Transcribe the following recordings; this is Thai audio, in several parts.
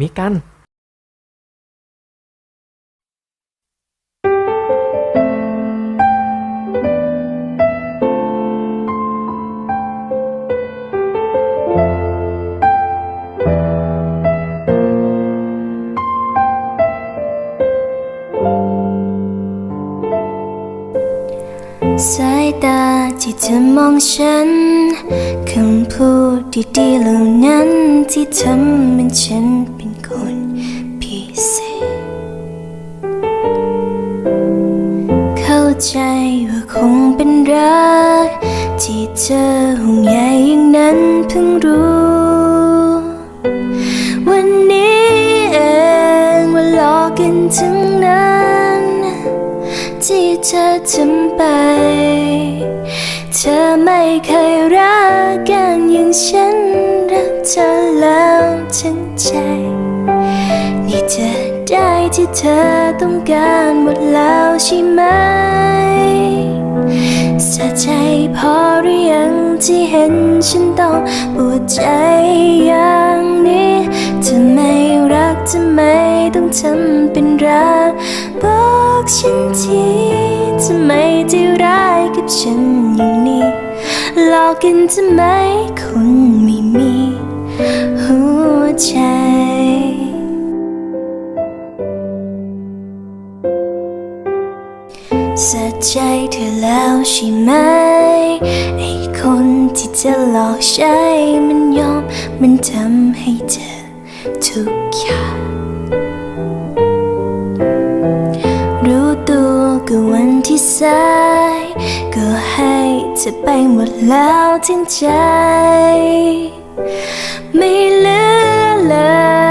มีกันสายตาที่เธอมองฉัน คำพูดดีๆเหล่านั้นที่ทำให้ฉันเป็นคน รัก ที่เธอห่วงใยอย่างนั้นเพิ่งรู้ วันนี้เองว่าหลอกกันทั้งนั้น ที่เธอทำไป เธอไม่เคยรักกันอย่างฉันรักเธอแล้วทั้งใจ นี่เธอได้ที่เธอต้องการหมดแล้วใช่ไหม ที่เห็นฉันต้องปวดใจอย่างนี้ทำไม่รักทำไมต้องทำเป็นรัก บอกฉันทีทำไมที่ร้ายกับฉันอย่างนี้หลอกกันทำไมคุณไม่มีหัวใจ สะใจเธอแล้วใช่ไหม ไอ้คนที่เธอหลอกใช้มันยอมมันทำให้เธอทุกอย่างรู้ตัวก็วันที่สายก็ให้เธอไปหมดแล้วทั้งใจ ไม่เหลือเลย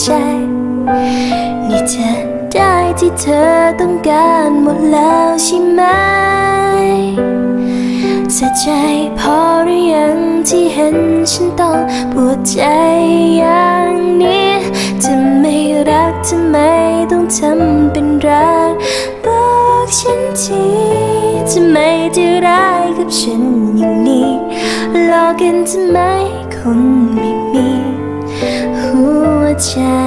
ใจ นี่เธอได้ที่เธอต้องการหมดแล้วใช่ไหมสะใจพอหรือยังที่เห็นฉันต้องปวดใจอย่างนี้จะไม่รักทำไมต้องทำเป็นรักบอกฉันทีจะไม่ได้ร้ายกับฉันอย่างนี้หลอกกันทำไมคนไม่มี ว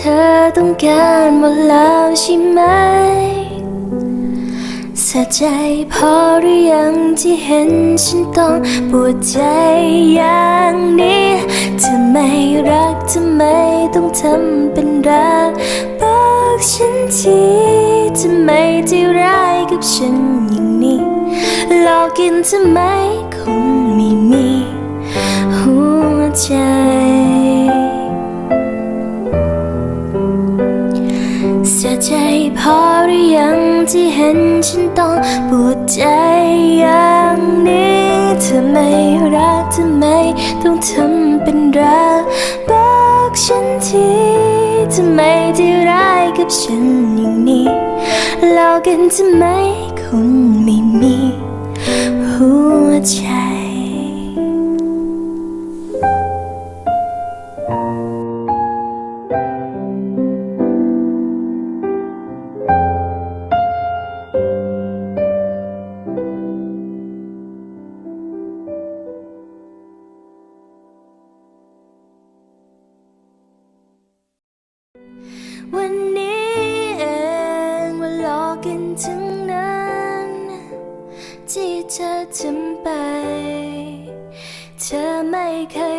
เธอต้องการหมดแล้วใช่ไหมสะใจพอหรือยังที่เห็นฉันต้องปวดใจอย่างนี้เธอไม่รักทำไมต้องทำเป็นรักบอกฉันทีทำไมที่ร้ายกับฉันอย่างนี้หลอกกินทำไมคงไม่มีหัวใจ ใจพอหรือยังที่เห็นฉันต้องปวดใจอย่างนี้เธอไม่รักทำไมต้องทำเป็นรักบอกฉันทีทำไมที่ร้ายกับฉันอย่างนี้หลอกกันทำไมคงไม่มีหัวใจ วันนี้เองว่าหลอกกันทั้งนั้น ที่เธอทำไป เธอไม่เคย